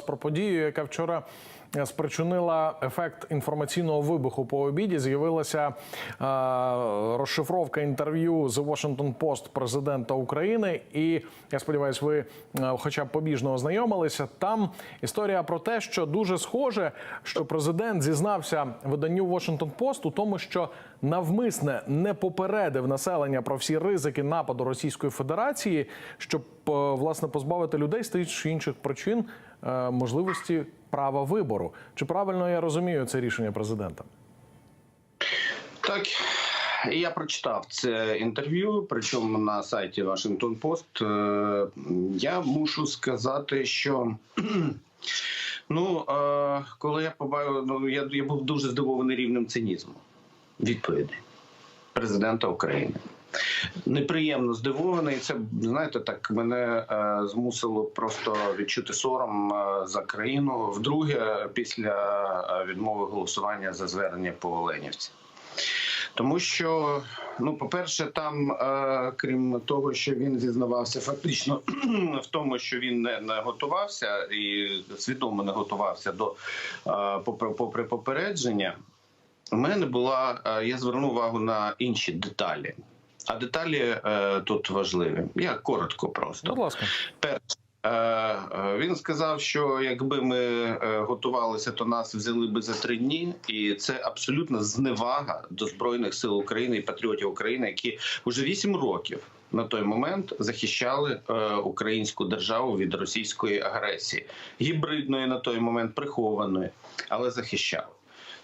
Про подію, яка вчора е, спричинила ефект інформаційного вибуху по обіді, з'явилася е, розшифровка інтерв'ю The Washington Post президента України. І я сподіваюся, ви е, хоча б побіжно ознайомилися. Там історія про те, що дуже схоже, що президент зізнався виданню Washington Post у тому, що навмисне не попередив населення про всі ризики нападу Російської Федерації, щоб власне позбавити людей з тих чи інших причин можливості права вибору. Чи правильно я розумію це рішення президента? Так, я прочитав це інтерв'ю, причому на сайті Washington Post. Е, Я мушу сказати, що ну, е, коли я побачив, ну я, я був дуже здивований рівнем цинізму відповіді президента України. Неприємно здивований. Це знаєте, так мене е, змусило просто відчути сором е, за країну вдруге після е, відмови голосування за звернення по Оленівці. Тому що, ну, по-перше, там, е, крім того, що він зізнавався фактично в тому, що він не, не готувався і свідомо не готувався до е, попри, попри попередження, у мене була е, я звернув увагу на інші деталі. А деталі е, тут важливі. Я коротко просто. Будь ласка. Перше, е, е, він сказав, що якби ми е, готувалися, то нас взяли би за три дні, і це абсолютно зневага до збройних сил України і патріотів України, які вже вісім років. На той момент захищали е, українську державу від російської агресії, гібридної на той момент прихованої, але захищали.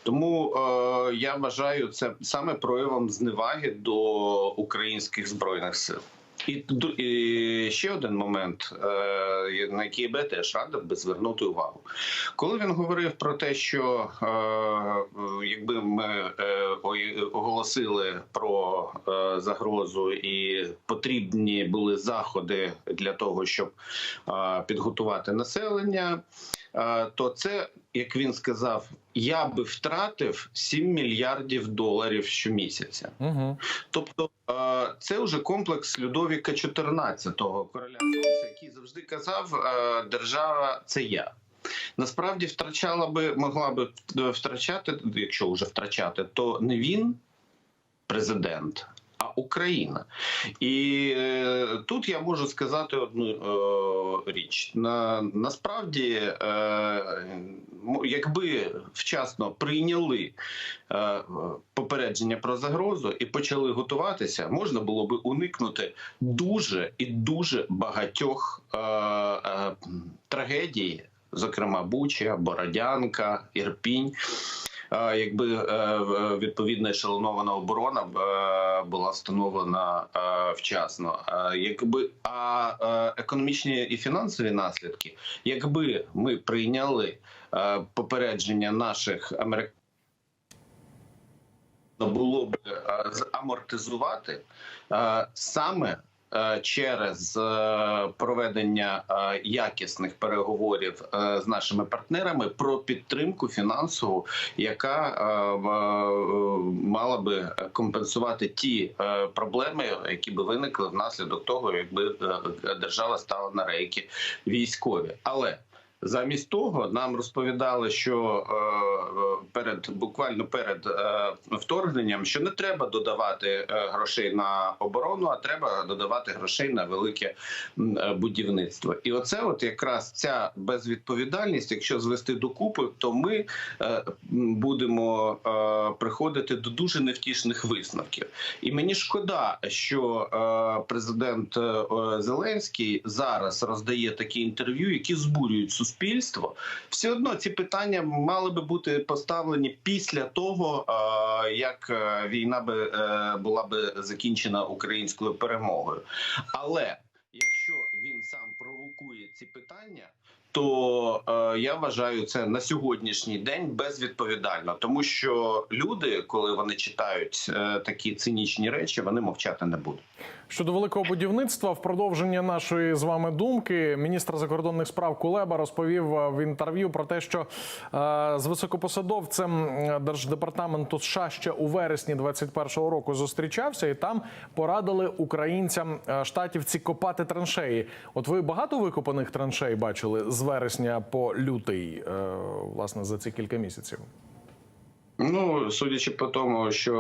Тому е, я вважаю це саме проявом зневаги до українських збройних сил. І, і ще один момент, е, на який би теж радив би звернути увагу. Коли він говорив про те, що е, якби ми е, оголосили про е, загрозу і потрібні були заходи для того, щоб е, підготувати населення, то це, як він сказав, я би втратив 7 мільярдів доларів щомісяця. Угу. Тобто е, це вже комплекс Людовіка XIV, короля який завжди казав: е, держава це я. Насправді втрачала би, могла би втрачати, якщо вже втрачати, то не він, президент, а Україна. І е, тут я можу сказати одну е, річ. На, насправді, е, якби вчасно прийняли е, попередження про загрозу і почали готуватися, можна було би уникнути дуже і дуже багатьох е, е, трагедій, зокрема Буча, Бородянка, Ірпінь. Е, Якби е, відповідна ешелонована оборона е, була встановлена вчасно, якби а економічні і фінансові наслідки, якби ми прийняли попередження наших американських було б замортизувати саме через е, проведення е, якісних переговорів е, з нашими партнерами про підтримку фінансову, яка е, е, мала би компенсувати ті е, проблеми, які би виникли внаслідок того, якби е, держава стала на рейки військові, але Замість того нам розповідали, що е, е, перед буквально перед е, вторгненням, що не треба додавати грошей на оборону, а треба додавати грошей на велике будівництво. І оце, от якраз ця безвідповідальність, якщо звести докупи, то ми будемо приходити до дуже невтішних висновків. І мені шкода, що президент Зеленський зараз роздає такі інтерв'ю, які збурюють суспільство. Все одно ці питання мали би бути поставлені після того, як е, війна би е, була би закінчена українською перемогою. Але якщо він сам провокує ці питання. То е, я вважаю це на сьогоднішній день безвідповідально, тому що люди, коли вони читають е, такі цинічні речі, вони мовчати не будуть. Щодо великого будівництва, в продовження нашої з вами думки, міністр закордонних справ Кулеба розповів е, в інтерв'ю про те, що е, з високопосадовцем держдепартаменту США ще у вересні 21-го року зустрічався, і там порадили українцям штатівці копати траншеї. От ви багато викопаних траншей бачили з вересня по лютий, е, власне, за ці кілька місяців. Ну, судячи по тому, що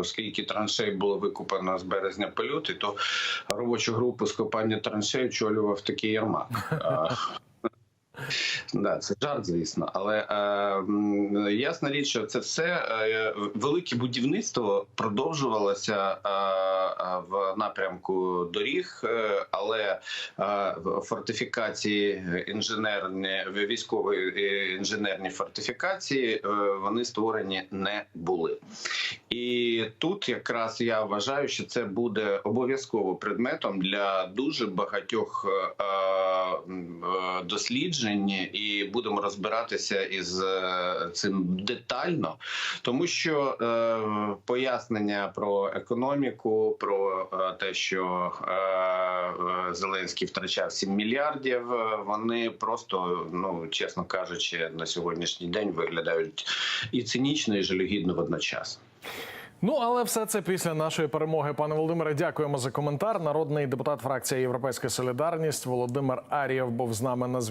е, скільки траншей було викупано з березня по лютий, то робочу групу з копання траншей очолював такий Єрмак. Да, це жарт, звісно, але е, ясна річ, що це все е, велике будівництво продовжувалося е, е, в напрямку доріг, е, але е, фортифікації інженерні військові е, інженерні фортифікації е, вони створені не були. І тут якраз я вважаю, що це буде обов'язково предметом для дуже багатьох е, е, досліджень, і будемо розбиратися із е, цим детально, тому що е, пояснення про економіку, про е, те, що е, Зеленський втрачав 7 мільярдів, е, вони просто, ну чесно кажучи, на сьогоднішній день виглядають і цинічно, і жалюгідно водночас. Ну але все це після нашої перемоги. Пане Володимире, дякуємо за коментар. Народний депутат фракції Європейська Солідарність Володимир Арієв був з нами на зв'язку.